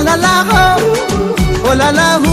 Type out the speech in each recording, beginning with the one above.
Ooh la la হো ooh la la হু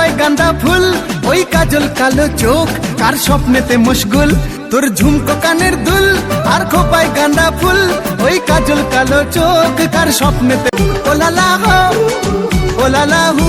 আর খোপায় গান্দা ফুল। ওই কাজল কালো চোখ, কার স্বপ্নেতে মুশগুল তোর ঝুমকো কানের দুল, আর খোপায় গান্দা ফুল। ওই কাজল কালো চোখ, কার স্বপ্নেতে ওলালা হো ওলালা হু।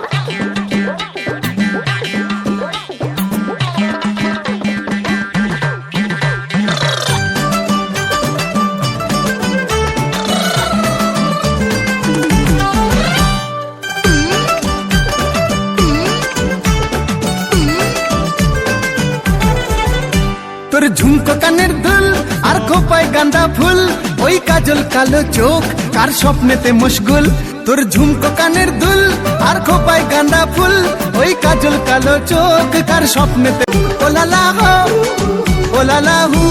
তোর ঝুমকো কানের দুল, আর খোপায় গান্দা ফুল। ওই কাজল কালো চোখ, কার স্বপ্নেতে মশগুল তোর ঝুমকো কানের দুল, আর খোপায় গাঁদা ফুল। ওই কাজল কালো চোখ, কার স্বপ্নেতে ওলালা হো, ওলালা হু।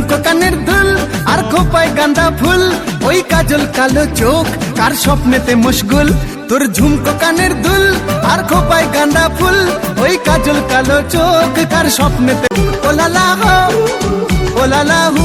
কানের দুল আর খোপায় গান্দা ফুল ওই কাজল কালো চোখ কার স্বপ্নেতে মশগুল তোর ঝুমকো কানের দুল আর খোপায় গান্দা ফুল ওই কাজল কালো চোখ কার স্বপ্নেতে ওলালা হো ওলালা হু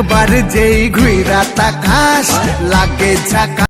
একবার যেই ঘুরা তাকাস লাগে ঝাকাস